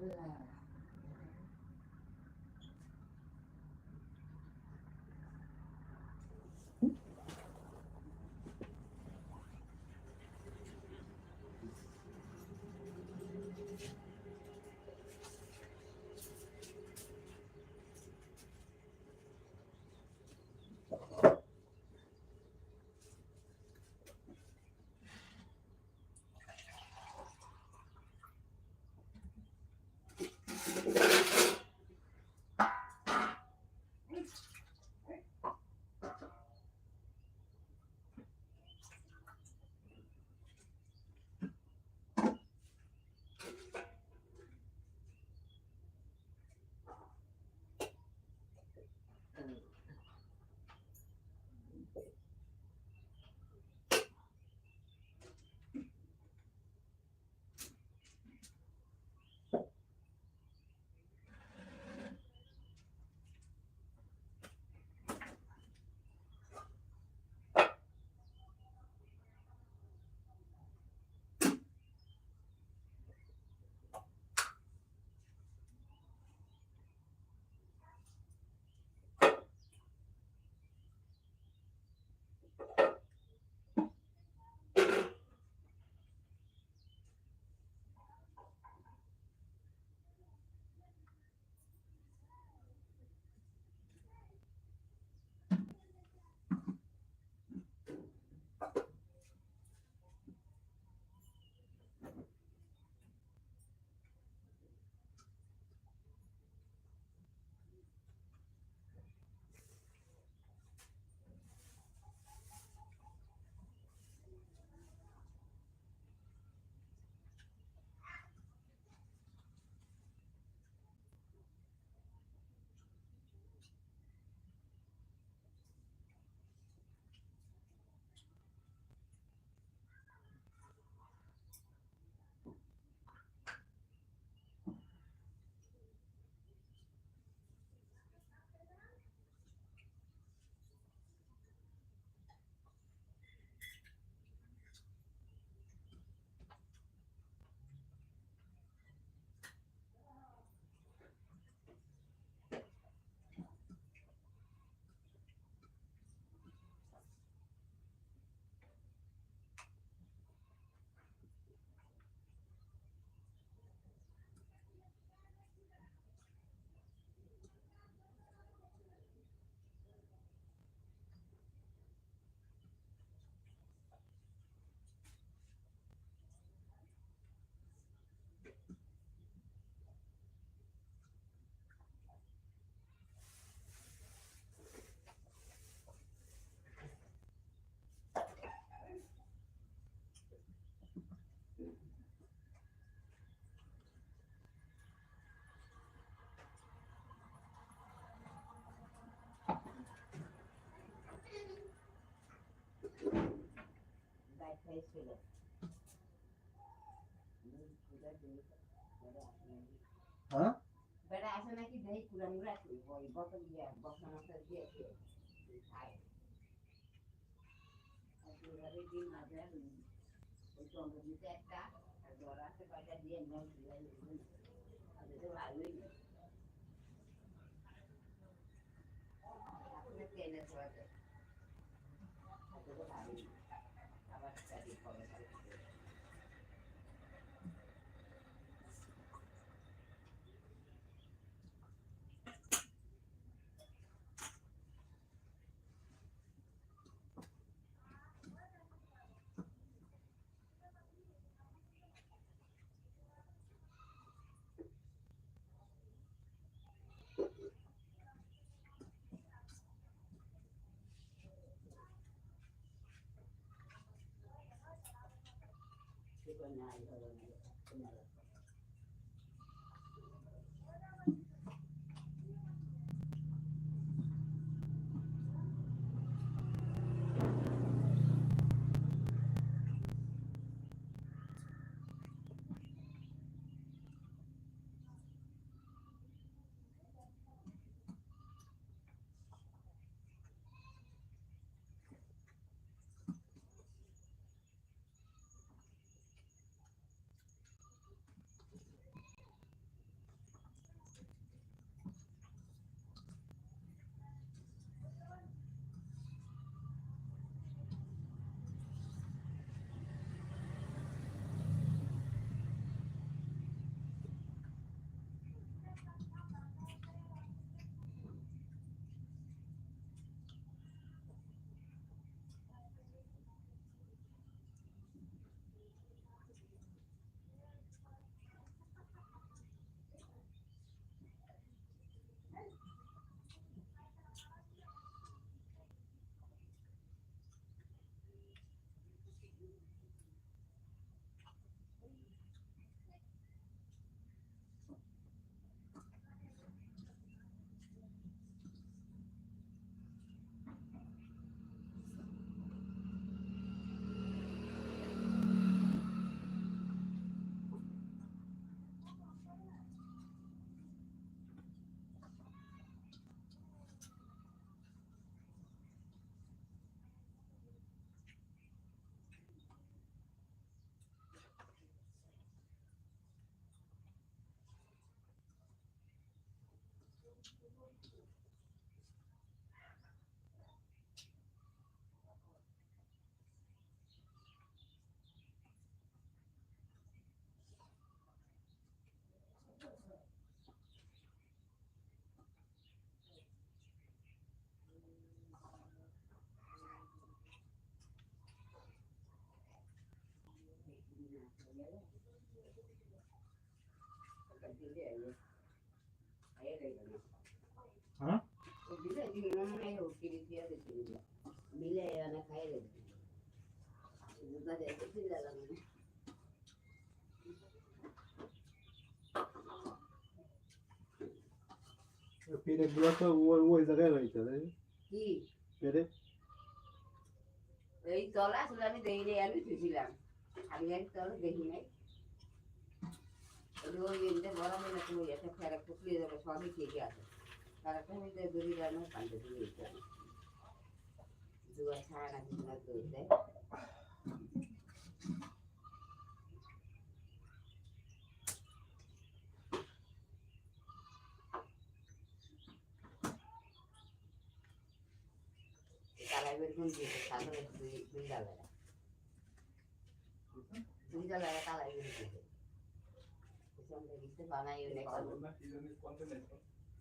Yeah. এসেছিল হ্যাঁ বেড়া আসে নাকি দেই কুড়া মুড়া ওই বোতল দিয়ে বসা মশা দিয়ে খেয়ে খায় আর দুবারে দিন মাঝে ওই টমেটোতে একটা আর বড় আছে কয়টা দিয়ে নিয়ে ঝুলাই আর এটা ভালোই না আপনার Cười nhài. দেবে দুবারে কিছু লাগানো না পেরে গুলো তো ওই ওই জায়গায় রয়েছে তাই কি পেরে এই তলা আসলে আমি দেইনি আমি ধুছিলাম আমি আর তলা দেখি নাই ওই বড় হলে তুমি একটা ফেরা ফুটিয়ে দেবে সবই ঠিক আছে তারপরে আমি তো দড়ি রান্না পান্তে দিয়ে দিতাম দুয়া ছাড়া না কিছু না করতে তালা বের করে দিয়েছে দুই দিতে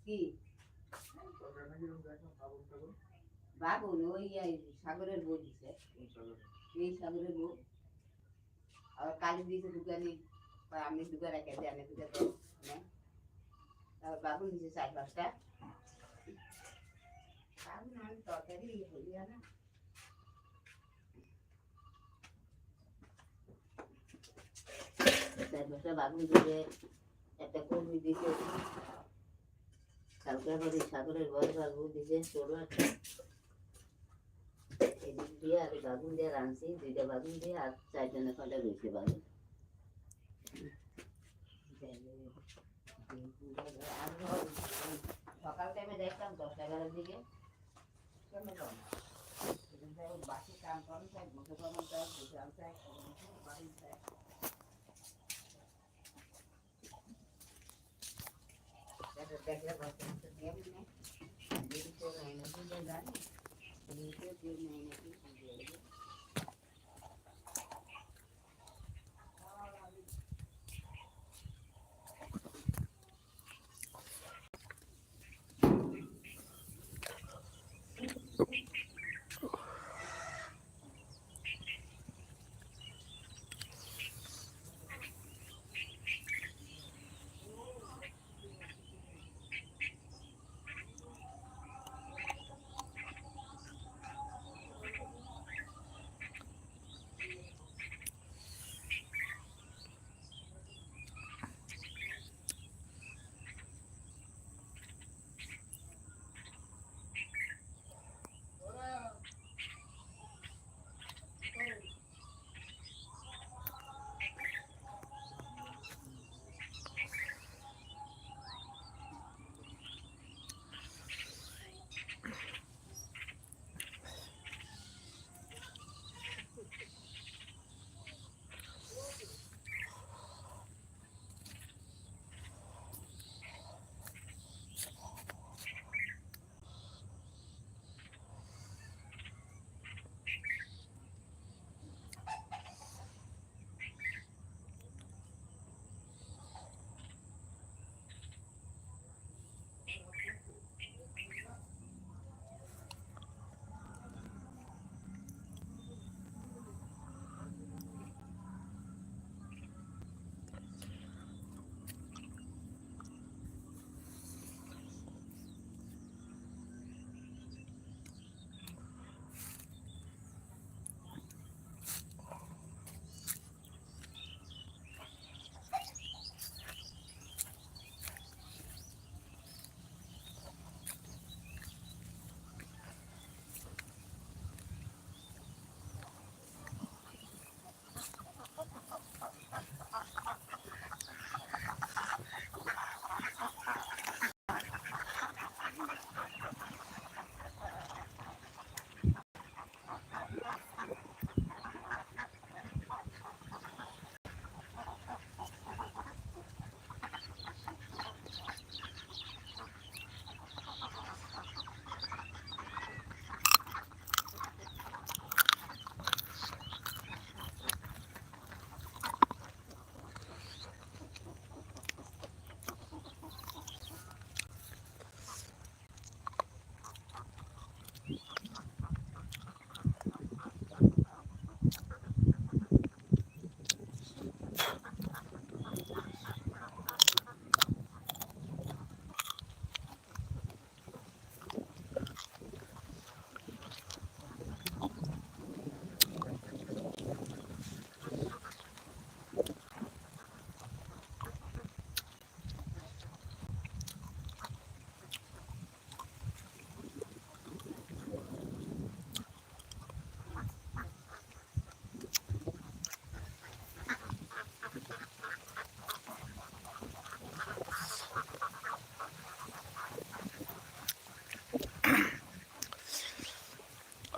কি বাবু ওই এই সাগরের বউ দিছে। এই সাগরের বউ। আর কালি দিয়েছে দোকানে বা আমি দোকান রেখে দিই, আমি দোকান তো না। তারপর বাবু দিছে চার পাঁচটা। বাবু না আমি তরকারি হলি না। চার পাঁচটা বাবু দিছে, একটা কর্মী দিছে। কালকে এই সাগরের বয়স বাবু দিছে ষোলো একটা। এদিকে দিয়ে আর বাগুন দিয়ে রাঁধছি দুইটা বাগুন দিয়ে আর চারটা না ছয়টা রয়েছে বাগুন সকাল টাইমে দেখতাম দশটা এগারোর দিকে। বাকি কাম কম চাই বসে বসে চাই বাড়ি চাই দেখলে দেখলে বসে বসে কেমন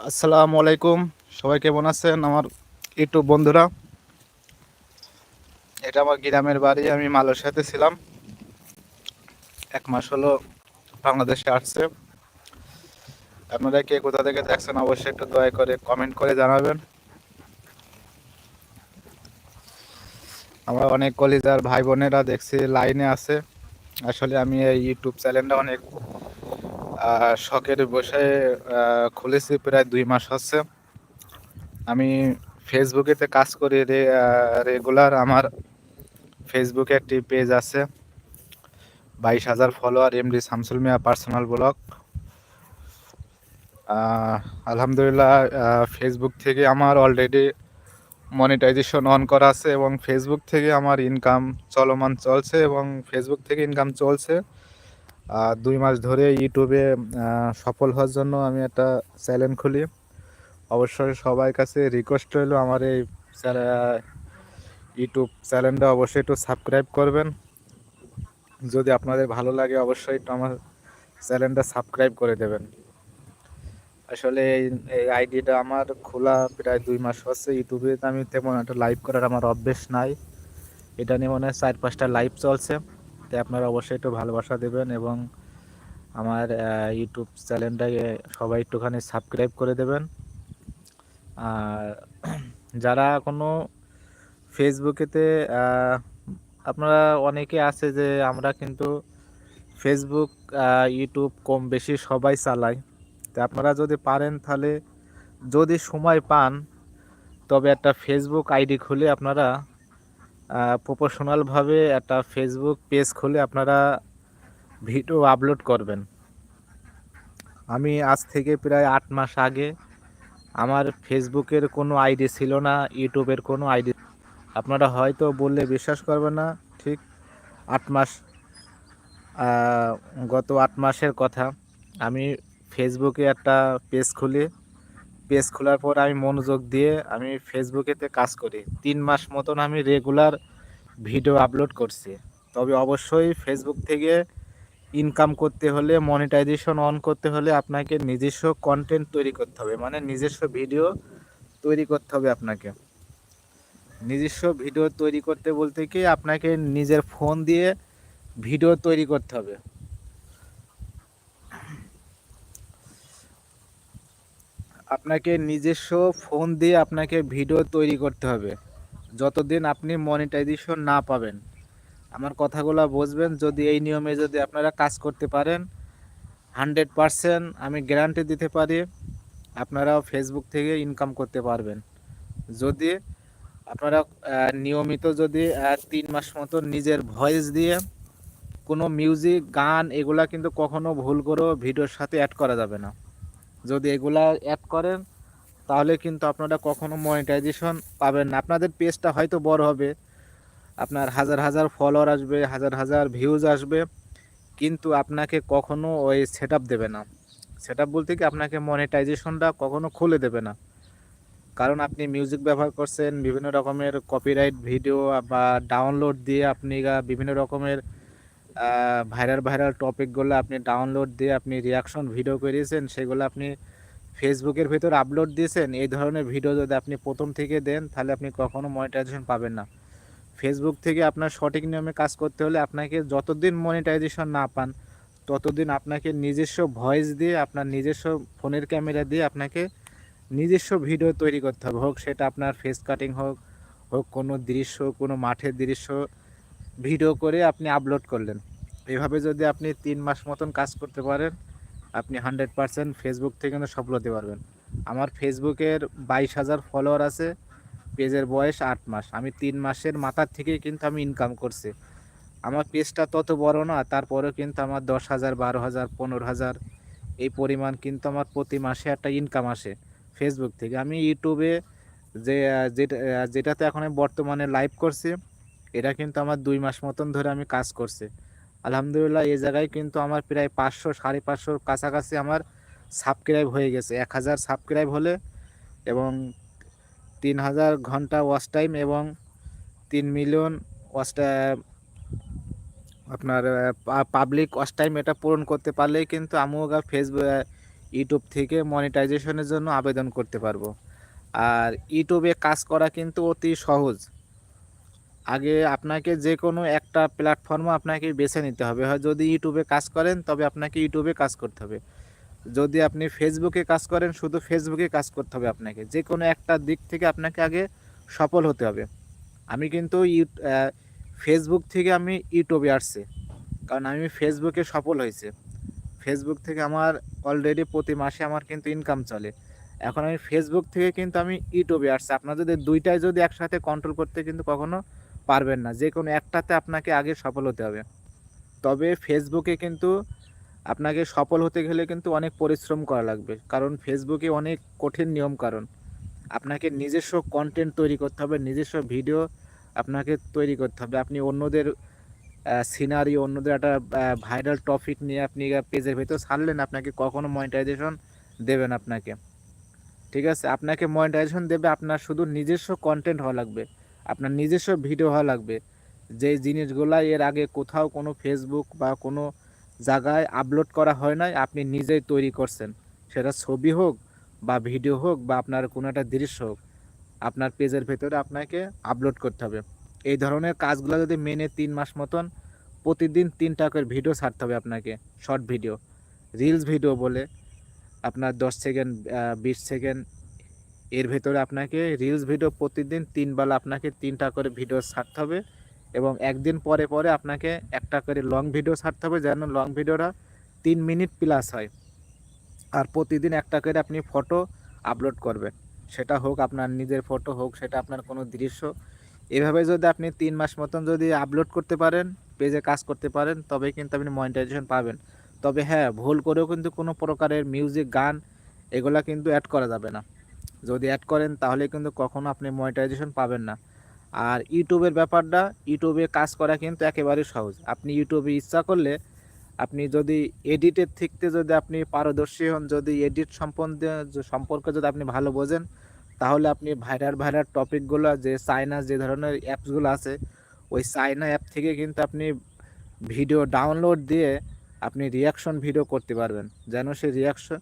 আসসালামু আলাইকুম। সবাই কেমন আছেন? আমার ইউটিউব বন্ধুরা। এটা আমার গ্রামের বাড়ি, আমি মালয়েশিয়াতে ছিলাম। এক মাস হলো বাংলাদেশে আসছে। আপনারা কে কোথা থেকে দেখছেন অবশ্যই একটু দয়া করে কমেন্ট করে জানাবেন। আমার অনেক কলিজার ভাই বোনেরা দেখছি, লাইনে আছে। আসলে আমি এই ইউটিউব চ্যানেলটা অনেক শখের বসে খুলেছি প্রায় দুই মাস হচ্ছে। আমি ফেসবুকেতে কাজ করি রে রেগুলার আমার ফেসবুকে একটি পেজ আছে, বাইশ হাজার follower MD Shamsul Mia personal blog আলহামদুলিল্লাহ ফেসবুক থেকে আমার অলরেডি মনিটাইজেশন অন করা আছে এবং ফেসবুক থেকে আমার ইনকাম চলমান চলছে এবং ফেসবুক থেকে ইনকাম চলছে। দুই মাস ধরে ইউটিউবে সফল হওয়ার জন্য আমি একটা চ্যানেল খুলি। অবশ্যই সবার কাছে রিকোয়েস্ট রইল আমার এই ইউটিউব চ্যানেলটা অবশ্যই একটু সাবস্ক্রাইব করবেন। যদি আপনাদের ভালো লাগে অবশ্যই একটু আমার চ্যানেলটা সাবস্ক্রাইব করে দেবেন। আসলে এই এই আইডিটা আমার খোলা প্রায় দুই মাস হচ্ছে। ইউটিউবে আমি তেমন একটা লাইভ করার আমার অভ্যেস নাই। এটা নিয়ে মনে হয় চার পাঁচটা লাইভ চলছে। তাই আপনারা অবশ্যই একটু ভালোবাসা দেবেন এবং আমার ইউটিউব চ্যানেলটাকে সবাই একটুখানি সাবস্ক্রাইব করে দেবেন। আর যারা কোনো ফেসবুকেতে আপনারা অনেকে আছে যে আমরা কিন্তু ফেসবুক ইউটিউব কম বেশি সবাই চালাই। তা আপনারা যদি পারেন তাহলে যদি সময় পান, তবে একটা ফেসবুক আইডি খুলে আপনারা প্রফেশনালভাবে একটা ফেসবুক পেজ খুলে আপনারা ভিডিও আপলোড করবেন। আমি আজ থেকে প্রায় আট মাস আগে আমার ফেসবুকের কোনো আইডি ছিল না ইউটিউবের কোনো আইডি আপনারা হয়তো বললে বিশ্বাস করবেন না, ঠিক আট মাস গত আট মাসের কথা। আমি ফেসবুকে একটা পেজ খুলি। পেজ খোলার পর আমি মনোযোগ দিয়ে আমি ফেসবুকেতে কাজ করি। তিন মাস মতন আমি রেগুলার ভিডিও আপলোড করছি। তবে অবশ্যই ফেসবুক থেকে ইনকাম করতে হলে মনিটাইজেশন অন করতে হলে আপনাকে নিজস্ব কন্টেন্ট তৈরি করতে হবে। মানে নিজস্ব ভিডিও তৈরি করতে হবে আপনাকে। নিজস্ব ভিডিও তৈরি করতে বলতে কি আপনাকে নিজের ফোন দিয়ে ভিডিও তৈরি করতে হবে। আপনাকে নিজস্ব ফোন দিয়ে আপনাকে ভিডিও তৈরি করতে হবে। যতদিন আপনি মনিটাইজেশন না পাবেন। আমার কথাগুলো বুঝবেন, যদি এই নিয়মে যদি আপনারা কাজ করতে পারেন হান্ড্রেড পারসেন্ট আমি গ্যারান্টি দিতে পারি, আপনারাও ফেসবুক থেকে ইনকাম করতে পারবেন। যদি আপনারা নিয়মিত যদি তিন মাস মতো নিজের ভয়েস দিয়ে কোনো মিউজিক গান, এগুলা কিন্তু কখনো ভুল করেও ভিডিওর সাথে অ্যাড করা যাবে না। যদি এগুলা অ্যাড করেন, তাহলে কিন্তু আপনারা কখনো মনিটাইজেশন পাবেন না। আপনাদের পেজটা হয়তো বড় হবে, আপনার হাজার হাজার ফলোয়ার আসবে, হাজার হাজার ভিউজ আসবে, কিন্তু আপনাকে কখনো ওই সেট দেবে না। সেট বলতে কি, আপনাকে মনিটাইজেশনটা কখনো খুলে দেবে না। কারণ আপনি মিউজিক ব্যবহার করছেন, বিভিন্ন রকমের কপিরাইট ভিডিও বা ডাউনলোড দিয়ে আপনি বিভিন্ন রকমের ভাইরাল ভাইরাল টপিকগুলো আপনি ডাউনলোড দিয়ে আপনি রিয়াকশন ভিডিও করিয়েছেন, সেগুলো আপনি ফেসবুকের ভিতর আপলোড দিয়েছেন, এই ধরনের ভিডিও যদি আপনি প্রথম থেকে দেন, তাহলে আপনি কখনো মনিটাইজেশন পাবেন না। ফেসবুক থেকে আপনার সঠিক নিয়মে কাজ করতে হলে আপনাকে যতদিন মনিটাইজেশন না পান, ততদিন আপনাকে নিজস্ব ভয়েস দিয়ে, আপনার নিজস্ব ফোনের ক্যামেরা দিয়ে আপনাকে নিজস্ব ভিডিও তৈরি করতে হবে। হোক সেটা আপনার ফেস কাটিং হোক হোক কোনো দৃশ্য, কোনো মাঠের দৃশ্য ভিডিও করে আপনি আপলোড করলেন। এভাবে যদি আপনি তিন মাস মতন কাজ করতে পারেন, আপনি হান্ড্রেড পারসেন্ট ফেসবুক থেকে কিন্তু সফল হতে পারবেন। আমার ফেসবুকের বাইশ হাজার ফলোয়ার আছে, পেজের বয়স আট মাস। আমি তিন মাসের মাথার থেকেই কিন্তু আমি ইনকাম করছি। আমার পেজটা তত বড় না, তারপরেও কিন্তু আমার দশ হাজার, বারো হাজার, পনেরো হাজার, এই পরিমাণ কিন্তু আমার প্রতি মাসে একটা ইনকাম আসে ফেসবুক থেকে। আমি ইউটিউবে যে, যেটা, যেটাতে এখন আমি বর্তমানে লাইভ করছি, এটা কিন্তু আমার দুই মাস মতন ধরে আমি কাজ করছি। আলহামদুলিল্লাহ, এই জায়গায় কিন্তু আমার প্রায় পাঁচশো, সাড়ে পাঁচশোর কাছাকাছি আমার সাবস্ক্রাইব হয়ে গেছে। এক হাজার সাবস্ক্রাইব হলে এবং তিন হাজার ঘণ্টা ওয়াচ টাইম এবং তিন মিলিয়ন ওয়াচ আপনার পাবলিক ওয়াচ টাইম এটা পূরণ করতে পারলেই কিন্তু আমিও ফেসবুক ইউটিউব থেকে মনিটাইজেশনের জন্য আবেদন করতে পারব। আর ইউটিউবে কাজ করা কিন্তু অতি সহজ। আগে আপনাকে যে কোনো একটা প্ল্যাটফর্মে আপনাকে বেছে নিতে হবে। হয় যদি ইউটিউবে কাজ করেন, তবে আপনাকে ইউটিউবে কাজ করতে হবে। যদি আপনি ফেসবুকে কাজ করেন, শুধু ফেসবুকে কাজ করতে হবে আপনাকে। যে কোনো একটা দিক থেকে আপনাকে আগে সফল হতে হবে। আমি কিন্তু ফেসবুক থেকে আমি ইউটিউবে আসছি। কারণ আমি ফেসবুকে সফল হয়েছে। ফেসবুক থেকে আমার অলরেডি প্রতি মাসে আমার কিন্তু ইনকাম চলে। এখন আমি ফেসবুক থেকে কিন্তু আমি ইউটিউবে আসছি। আপনার যদি দুইটাই যদি একসাথে কন্ট্রোল করতে কিন্তু কখনো পারবেন না। যে কোনো একটাতে আপনাকে আগে সফল হতে হবে। তবে ফেসবুকে কিন্তু আপনাকে সফল হতে গেলে কিন্তু অনেক পরিশ্রম করা লাগবে। কারণ ফেসবুকে অনেক কঠিন নিয়ম কারণ আপনাকে নিজস্ব কন্টেন্ট তৈরি করতে হবে, নিজস্ব ভিডিও আপনাকে তৈরি করতে হবে। আপনি অন্যদের সিনারি অন্যদের একটা ভাইরাল টপিক নিয়ে আপনি পেজের ভেতর ছাড়লেন, আপনাকে কখনো মনিটাইজেশন দেবেন আপনাকে। ঠিক আছে? আপনাকে মনিটাইজেশন দেবে, আপনার শুধু নিজস্ব কন্টেন্ট হওয়া লাগবে। আপনার নিজস্ব ভিডিও হওয়া লাগবে। যে জিনিসগুলা এর আগে কোথাও কোনো ফেসবুক বা কোনো জায়গায় আপলোড করা হয় নাই, আপনি নিজেই তৈরি করছেন। সেটা ছবি হোক বা ভিডিও হোক বা আপনার কোনো একটা দৃশ্য হোক, আপনার পেজের ভেতরে আপনাকে আপলোড করতে হবে। এই ধরনের কাজগুলো যদি মেনে তিন মাস মতন, প্রতিদিন তিনটা করে ভিডিও ছাড়তে হবে আপনাকে শর্ট ভিডিও রিলস ভিডিও বলে, আপনার দশ সেকেন্ড বিশ সেকেন্ড এর ভেতরে আপনাকে রিলস ভিডিও প্রতিদিন তিনবেলা আপনাকে তিনটা করে ভিডিও ছাড়তে হবে এবং একদিন পরে পরে আপনাকে একটা করে লং ভিডিও ছাড়তে হবে যেন লং ভিডিওটা তিন মিনিট প্লাস হয়। আর প্রতিদিন একটা করে আপনি ফটো আপলোড করবেন। সেটা হোক আপনার নিজের ফটো হোক, সেটা আপনার কোনো দৃশ্য। এভাবে যদি আপনি তিন মাস মতন যদি আপলোড করতে পারেন, পেজে কাজ করতে পারেন, তবে কিন্তু আপনি মনিটাইজেশন পাবেন। তবে হ্যাঁ ভুল করেও কিন্তু কোনো প্রকারের মিউজিক গান, এগুলা কিন্তু অ্যাড করা যাবে না। যদি অ্যাড করেন, তাহলে কিন্তু কখনো আপনি মনিটাইজেশন পাবেন না। আর ইউটিউবের ব্যাপারটা ইউটিউবে কাজ করা কিন্তু একেবারে সহজ। আপনি ইউটিউবে ইচ্ছা করলে আপনি যদি এডিটের থেকে যদি আপনি পারদর্শী হন, যদি এডিট সম্বন্ধে সম্পর্কে যদি আপনি ভালো বোঝেন, তাহলে আপনি ভাইরাল ভাইরাল টপিকগুলো যে চায়না যে ধরনের অ্যাপসগুলো আছে, ওই চায়না অ্যাপ থেকে কিন্তু আপনি ভিডিও ডাউনলোড দিয়ে আপনি রিয়াকশন ভিডিও করতে পারবেন। যেন সেই রিয়াকশন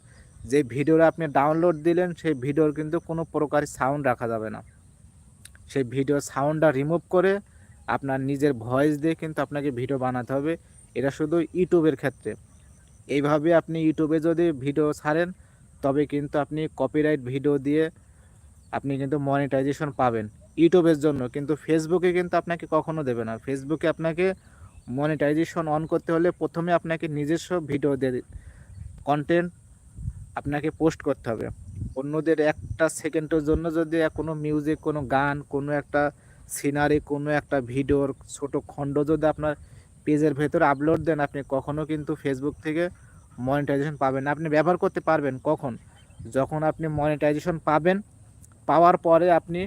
যে ভিডিওটা আপনি ডাউনলোড দিলেন, সেই ভিডিওর কিন্তু কোনো প্রকার সাউন্ড রাখা যাবে না। সেই ভিডিও সাউন্ডটা রিমুভ করে আপনার নিজের ভয়েস দিয়ে কিন্তু আপনাকে ভিডিও বানাতে হবে। এটা শুধু ইউটিউবের ক্ষেত্রে। এইভাবে আপনি ইউটিউবে যদি ভিডিও ছাড়েন, তবে কিন্তু আপনি কপিরাইট ভিডিও দিয়ে আপনি কিন্তু মনিটাইজেশন পাবেন। ইউটিউবের জন্য। কিন্তু ফেসবুকে কিন্তু আপনাকে কখনো দেবে না। ফেসবুকে আপনাকে মনিটাইজেশন অন করতে হলে প্রথমে আপনাকে নিজস্ব ভিডিও দিয়ে কন্টেন্ট আপনাকে পোস্ট করতে হবে। অন্যদের একটা সেকেন্ডের জন্য যদি কোনো মিউজিক কোনো গান, কোনো একটা সিনারি কোনো একটা ভিডিওর ছোট খণ্ড যদি আপনার পেজের ভেতরে আপলোড দেন, আপনি কখনো কিন্তু ফেসবুক থেকে মনিটাইজেশন পাবেন আপনি ব্যবহার করতে পারবেন কখন? যখন আপনি মনিটাইজেশন পাবেন, পাওয়ার পরে আপনি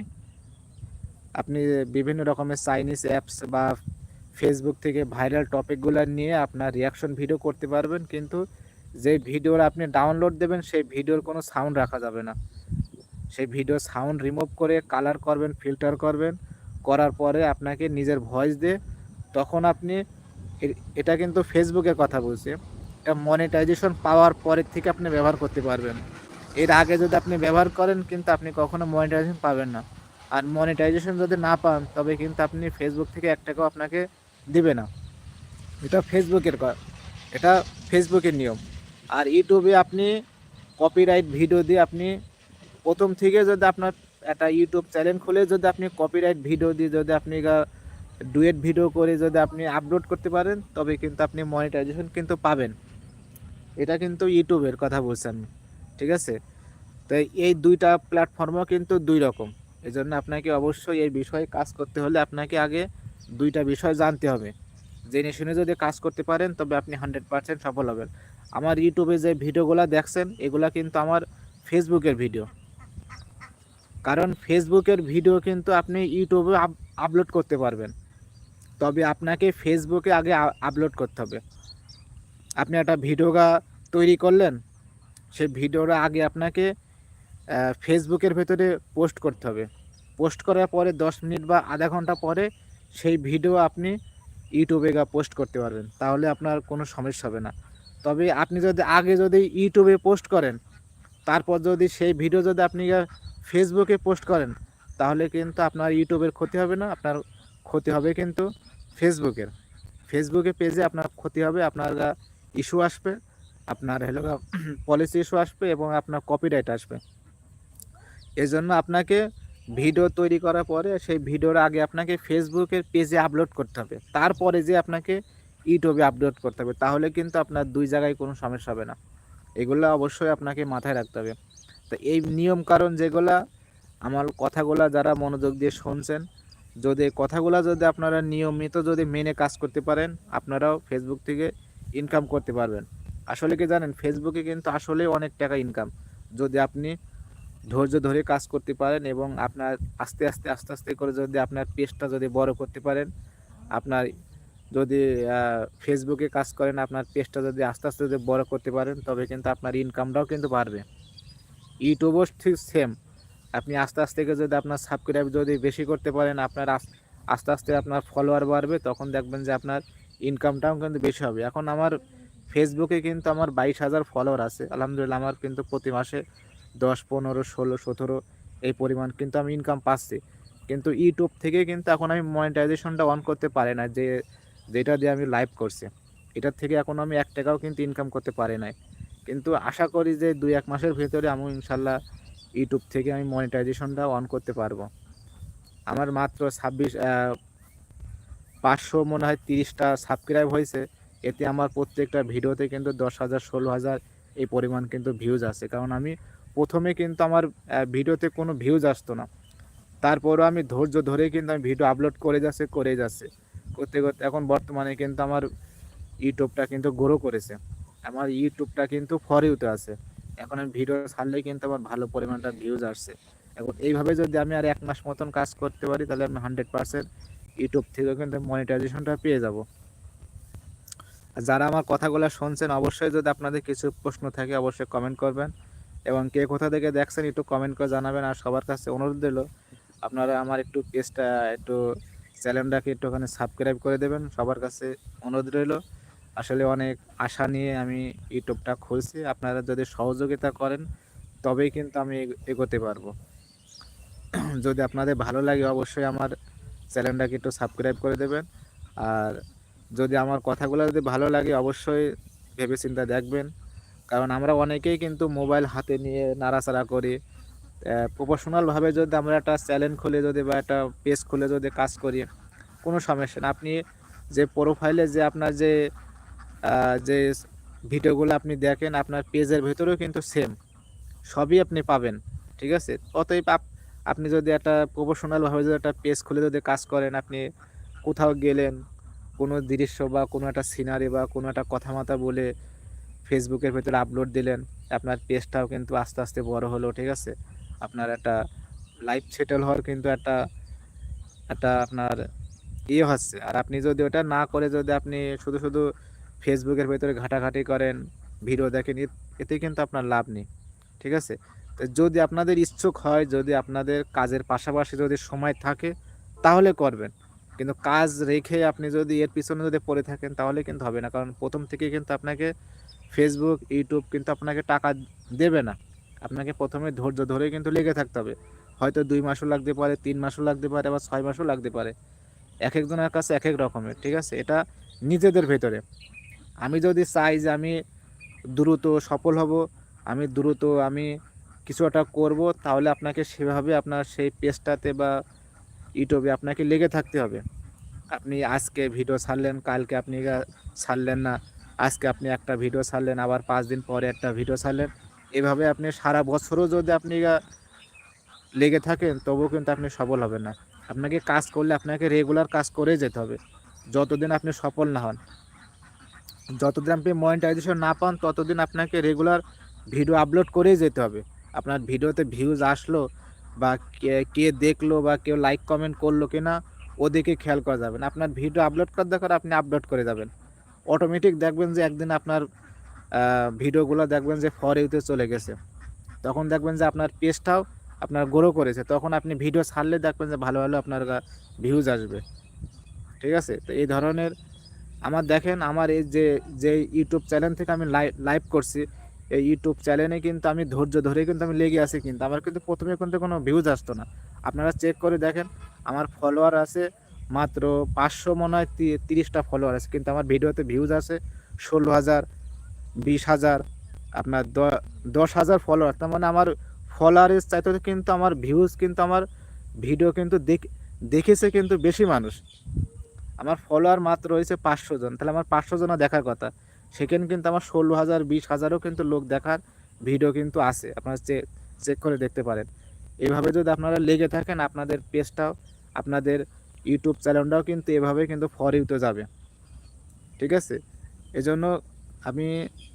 আপনি বিভিন্ন রকমের চাইনিজ অ্যাপস বা ফেসবুক থেকে ভাইরাল টপিকগুলো নিয়ে আপনার রিয়াকশন ভিডিও করতে পারবেন। কিন্তু যে ভিডিওর আপনি ডাউনলোড দেবেন, সেই ভিডিওর কোনো সাউন্ড রাখা যাবে না। সেই ভিডিও সাউন্ড রিমুভ করে কালার করবেন ফিল্টার করবেন, করার পরে আপনাকে নিজের ভয়েস দিয়ে তখন আপনি এটা কিন্তু ফেসবুকের কথা বলছি। এটা মনিটাইজেশন পাওয়ার পরের থেকে আপনি ব্যবহার করতে পারবেন। এর আগে যদি আপনি ব্যবহার করেন, কিন্তু আপনি কখনো মনিটাইজেশন পাবেন না। আর মনিটাইজেশন যদি না পান, তবে কিন্তু আপনি ফেসবুক থেকে এক টাকাও আপনাকে দিবে না। এটা ফেসবুকের এটা ফেসবুকের নিয়ম। আর ইউটিউবে আপনি কপিরাইট ভিডিও দিয়ে আপনি প্রথম থেকে যদি আপনার একটা ইউটিউব চ্যানেল খুলে, যদি আপনি কপিরাইট ভিডিও দিয়ে যদি আপনি ডুয়েট ভিডিও করে যদি আপনি আপলোড করতে পারেন, তবে কিন্তু আপনি মনিটাইজেশন কিন্তু পাবেন। এটা কিন্তু ইউটিউবের কথা বলছি আমি, ঠিক আছে? তো এই দুইটা প্ল্যাটফর্মও কিন্তু দুই রকম। এই জন্য আপনাকে অবশ্যই এই বিষয়ে কাজ করতে হলে আপনাকে আগে দুইটা বিষয় জানতে হবে। জেনে শুনে যদি কাজ করতে পারেন, তবে আপনি হান্ড্রেড পার্সেন্ট সফল হবেন। আমার ইউটিউবে যে ভিডিওগুলো দেখছেন, এগুলা কিন্তু আমার ফেসবুকের ভিডিও। কারণ ফেসবুকের ভিডিও কিন্তু আপনি ইউটিউবে আপলোড করতে পারবেন। তবে আপনাকে ফেসবুকে আগে আপলোড করতে হবে। আপনি একটা ভিডিও তৈরি করলেন সেই ভিডিওটা আগে আপনাকে ফেসবুকের ভেতরে পোস্ট করতে হবে। পোস্ট করার পরে দশ মিনিট বা আধা ঘণ্টা পরে সেই ভিডিও আপনি ইউটিউবে গা পোস্ট করতে পারবেন। তাহলে আপনার কোনো সমস্যা হবে না। তবে আপনি যদি আগে যদি ইউটিউবে পোস্ট করেন, তারপর যদি সেই ভিডিও যদি আপনি ফেসবুকে পোস্ট করেন, তাহলে কিন্তু আপনার ইউটিউবের ক্ষতি হবে না, আপনার ক্ষতি হবে কিন্তু ফেসবুকের। ফেসবুকে পেজে আপনার ক্ষতি হবে, আপনার ইস্যু আসবে, আপনার হলো পলিসি ইস্যু আসবে এবং আপনার কপিরাইট আসবে। এই জন্য আপনাকে ভিডিও তৈরি করার পরে সেই ভিডিওর আগে আপনাকে ফেসবুকের পেজে আপলোড করতে হবে। তারপরে যে আপনাকে ইউটিউবে আপলোড করতে হবে। তাহলে কিন্তু আপনার দুই জায়গায় কোনো সমস্যা হবে না। এগুলো অবশ্যই আপনাকে মাথায় রাখতে হবে। তো এই নিয়ম কারণ যেগুলা, আমার কথাগুলা যারা মনোযোগ দিয়ে শুনছেন, যদি কথাগুলা যদি আপনারা নিয়মিত যদি মেনে কাজ করতে পারেন, আপনারাও ফেসবুক থেকে ইনকাম করতে পারবেন। আসলে কি জানেন ফেসবুকে কিন্তু আসলে অনেক টাকা ইনকাম যদি আপনি ধৈর্য ধরে কাজ করতে পারেন এবং আপনার আস্তে আস্তে আস্তে আস্তে করে যদি আপনার পেজটা যদি বড় করতে পারেন, আপনার যদি ফেসবুকে কাজ করেন, আপনার পেজটা যদি আস্তে আস্তে যদি বড় করতে পারেন, তবে কিন্তু আপনার ইনকামটাও কিন্তু বাড়বে। ইউটিউবও ঠিক সেম আপনি আস্তে আস্তে যদি আপনার সাবস্ক্রাইব যদি বেশি করতে পারেন, আপনার আস্তে আস্তে আপনার ফলোয়ার বাড়বে, তখন দেখবেন যে আপনার ইনকামটাও কিন্তু বেশি হবে। এখন আমার ফেসবুকে কিন্তু আমার বাইশ হাজার ফলোয়ার আছে। আলহামদুলিল্লাহ, আমার কিন্তু প্রতি মাসে দশ, পনেরো, ষোলো, সতেরো এই পরিমাণ কিন্তু আমি ইনকাম পাচ্ছি। কিন্তু ইউটিউব থেকে কিন্তু এখন আমি মনিটাইজেশনটা অন করতে পারি না। যে যেটা দিয়ে আমি লাইভ করছি। এটার থেকে এখন আমি এক টাকাও কিন্তু ইনকাম করতে পারি নাই। কিন্তু আশা করি যে দুই এক মাসের ভিতরে আমি ইনশাল্লাহ ইউটিউব থেকে আমি মনিটাইজেশনটা অন করতে পারব। আমার মাত্র ছাব্বিশ পাঁচশো মনে হয় তিরিশটা সাবস্ক্রাইব হয়েছে। এতে আমার প্রত্যেকটা ভিডিওতে কিন্তু দশ হাজার, ষোলো হাজার এই পরিমাণ কিন্তু ভিউজ আসে। কারণ আমি প্রথমে কিন্তু আমার ভিডিওতে কোনো ভিউজ আসতো না। তারপরও আমি ধৈর্য ধরে কিন্তু আমি ভিডিও আপলোড করে যাচ্ছে করে যাচ্ছে। করতে করতে এখন বর্তমানে কিন্তু আমার ইউটিউবটা কিন্তু গ্রো করেছে। আমার ইউটিউবটা কিন্তু ফর ইউতে আছে। এখন আমি ভিডিও ছাড়লে কিন্তু আমার ভালো পরিমাণটা ভিউজ আসছে। এখন এইভাবে যদি আমি আর এক মাস মতন কাজ করতে পারি, তাহলে আমি হান্ড্রেড পার্সেন্ট ইউটিউব থেকেও কিন্তু মনিটাইজেশনটা পেয়ে যাব। আর যারা আমার কথাগুলো শুনছেন, অবশ্যই যদি আপনাদের কিছু প্রশ্ন থাকে, অবশ্যই কমেন্ট করবেন। এবং কে কোথা থেকে দেখছেন, একটু কমেন্ট করে জানাবেন। আর সবার কাছে অনুরোধ দিল আপনারা আমার একটু পেজটা একটু চ্যানেলটাকে একটুখানি সাবস্ক্রাইব করে দেবেন, সবার কাছে অনুরোধ রইল। আসলে অনেক আশা নিয়ে আমি ইউটিউবটা খুলছি, আপনারা যদি সহযোগিতা করেন, তবেই কিন্তু আমি এগ- এগোতে পারব। যদি আপনাদের ভালো লাগে, অবশ্যই আমার চ্যানেলটাকে একটু সাবস্ক্রাইব করে দেবেন। আর যদি আমার কথাগুলো যদি ভালো লাগে, অবশ্যই ভেবে চিন্তা দেখবেন। কারণ আমরা অনেকেই কিন্তু মোবাইল হাতে নিয়ে নাড়াচাড়া করি প্রফেশনালভাবে যদি আমরা একটা চ্যানেল খুলে যদি বা একটা পেজ খুলে যদি কাজ করি, কোনো সমস্যা না আপনি যে প্রোফাইলে যে আপনার যে যে ভিডিওগুলো আপনি দেখেন, আপনার পেজের ভেতরেও কিন্তু সেম সবই আপনি পাবেন, ঠিক আছে? অতএব আপ- আপনি যদি একটা প্রফেশনালভাবে যদি একটা পেজ খুলে যদি কাজ করেন, আপনি কোথাও গেলেন, কোনো দৃশ্য বা কোনো একটা সিনারি বা কোনো একটা কথাবার্তা বলে ফেসবুকের ভেতরে আপলোড দিলেন, আপনার পেজটাও কিন্তু আস্তে আস্তে বড় হলো, ঠিক আছে? আপনার একটা লাইফ সেটেল হওয়ার কিন্তু একটা একটা আপনার ইয়ে হচ্ছে। আর আপনি যদি ওটা না করে যদি আপনি শুধু শুধু ফেসবুকের ভেতরে ঘাটাঘাটি করেন ভিডিও দেখেন এতে কিন্তু আপনার লাভ নেই। ঠিক আছে? তো যদি আপনাদের ইচ্ছুক হয়, যদি আপনাদের কাজের পাশাপাশি যদি সময় থাকে, তাহলে করবেন। কিন্তু কাজ রেখে আপনি যদি এর পিছনে যদি পড়ে থাকেন, তাহলে কিন্তু হবে না। কারণ প্রথম থেকে কিন্তু আপনাকে ফেসবুক ইউটিউব কিন্তু আপনাকে টাকা দেবে না। আপনাকে প্রথমে ধৈর্য ধরে কিন্তু লেগে থাকতে হবে। হয়তো দুই মাসও লাগতে পারে, তিন মাসও লাগতে পারে বা ছয় মাসও লাগতে পারে। এক একজনের কাছে এক এক রকমের, ঠিক আছে? এটা নিজেদের ভেতরে। আমি যদি চাই যে আমি দ্রুত সফল হব, আমি দ্রুত আমি কিছু একটা করব, তাহলে আপনাকে সেভাবে আপনার সেই পেজটাতে বা ইউটিউবে আপনাকে লেগে থাকতে হবে। আপনি আজকে ভিডিও ছাড়লেন, কালকে আপনি ছাড়লেন না, আজকে আপনি একটা ভিডিও ছাড়লেন, আবার পাঁচ দিন পরে একটা ভিডিও ছাড়লেন এভাবে আপনি সারা বছরও যদি আপনি লেগে থাকেন, তবুও কিন্তু আপনি সফল হবেন না। আপনাকে কাজ করলে আপনাকে রেগুলার কাজ করেই যেতে হবে। যতদিন আপনি সফল না হন, যতদিন আপনি মনিটাইজেশন না পান, ততদিন আপনাকে রেগুলার ভিডিও আপলোড করেই যেতে হবে। আপনার ভিডিওতে ভিউজ আসলো বা কে দেখল বা কেউ লাইক কমেন্ট করল কি না ওদিকে খেয়াল করা যাবে না। আপনার ভিডিও আপলোড করার দরকার, আপনি আপলোড করে যাবেন। অটোমেটিক দেখবেন যে একদিন আপনার ভিডিওগুলো দেখবেন যে ফর ইউতে চলে গেছে। তখন দেখবেন যে আপনার পেজটাও আপনার গ্রো করেছে। তখন আপনি ভিডিও ছাড়লে দেখবেন যে ভালো ভালো আপনার ভিউজ আসবে। ঠিক আছে? তো এই ধরনের আমার দেখেন, আমার এই যে যে ইউটিউব চ্যানেল থেকে আমি লাইভ করছি, এই ইউটিউব চ্যানেলে কিন্তু আমি ধৈর্য ধরে কিন্তু আমি লেগে আছি কিন্তু আমার কিন্তু প্রথমে কিন্তু কোনো ভিউজ আসতো না। আপনারা চেক করে দেখেন, আমার ফলোয়ার আছে মাত্র পাঁচশো মনে হয় তিরিশটা ফলোয়ার আছে। কিন্তু আমার ভিডিওতে ভিউজ আছে ষোলো হাজার বিশ হাজার, আপনার দশ হাজার ফলোয়ার তার মানে আমার ফলোয়ারের চাইতে কিন্তু আমার ভিউজ কিন্তু আমার ভিডিও কিন্তু দেখ, দেখেছে কিন্তু বেশি মানুষ। আমার ফলোয়ার মাত্র রয়েছে পাঁচশো জন। তাহলে আমার পাঁচশো জনও দেখার কথা। সেখানে কিন্তু আমার ষোলো হাজার, বিশ হাজারও কিন্তু লোক দেখার ভিডিও কিন্তু আছে। আপনারা চেক চেক করে দেখতে পারেন। এইভাবে যদি আপনারা লেগে থাকেন, আপনাদের পেজটাও, আপনাদের ইউটিউব চ্যানেলটাও কিন্তু এভাবে কিন্তু ফর ইউতে যাবে। ঠিক আছে? এজন্য আমি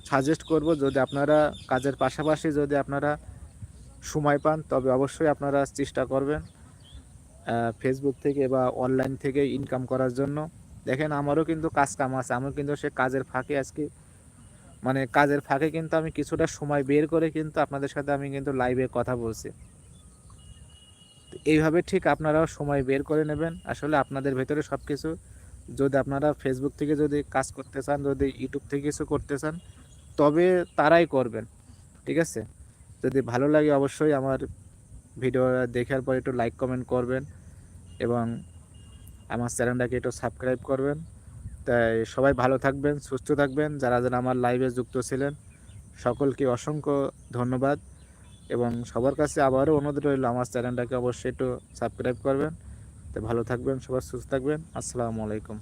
সাজেস্ট করব যদি আপনারা কাজের পাশাপাশি যদি আপনারা সময় পান, তবে অবশ্যই আপনারা চেষ্টা করবেন ফেসবুক থেকে বা অনলাইন থেকে ইনকাম করার জন্য। দেখেন, আমারও কিন্তু কাজ কাম আছে আমার কিন্তু সে কাজের ফাঁকে আজকে মানে কাজের ফাঁকে কিন্তু আমি কিছুটা সময় বের করে কিন্তু আপনাদের সাথে আমি কিন্তু লাইভে কথা বলছি। এইভাবে ঠিক আপনারাও সময় বের করে নেবেন। আসলে আপনাদের ভেতরে সব কিছু যদি আপনারা ফেসবুক থেকে যদি কাজ করতে চান, যদি ইউটিউব থেকে কিছু করতে চান, তবে তারাই করবেন, ঠিক আছে? যদি ভালো লাগে অবশ্যই আমার ভিডিও দেখার পর একটু লাইক কমেন্ট করবেন এবং আমার চ্যানেলটাকে একটু সাবস্ক্রাইব করবেন। তাই সবাই ভালো থাকবেন, সুস্থ থাকবেন, যারা যারা আমার লাইভে যুক্ত ছিলেন, সকলকে অসংখ্য ধন্যবাদ এবং সবার কাছে আবারও অনুরোধ রইল, আমার চ্যানেলটাকে অবশ্যই একটু সাবস্ক্রাইব করবেন। ভালো থাকবেন সবাই সুস্থ থাকবেন। আসসালামু আলাইকুম।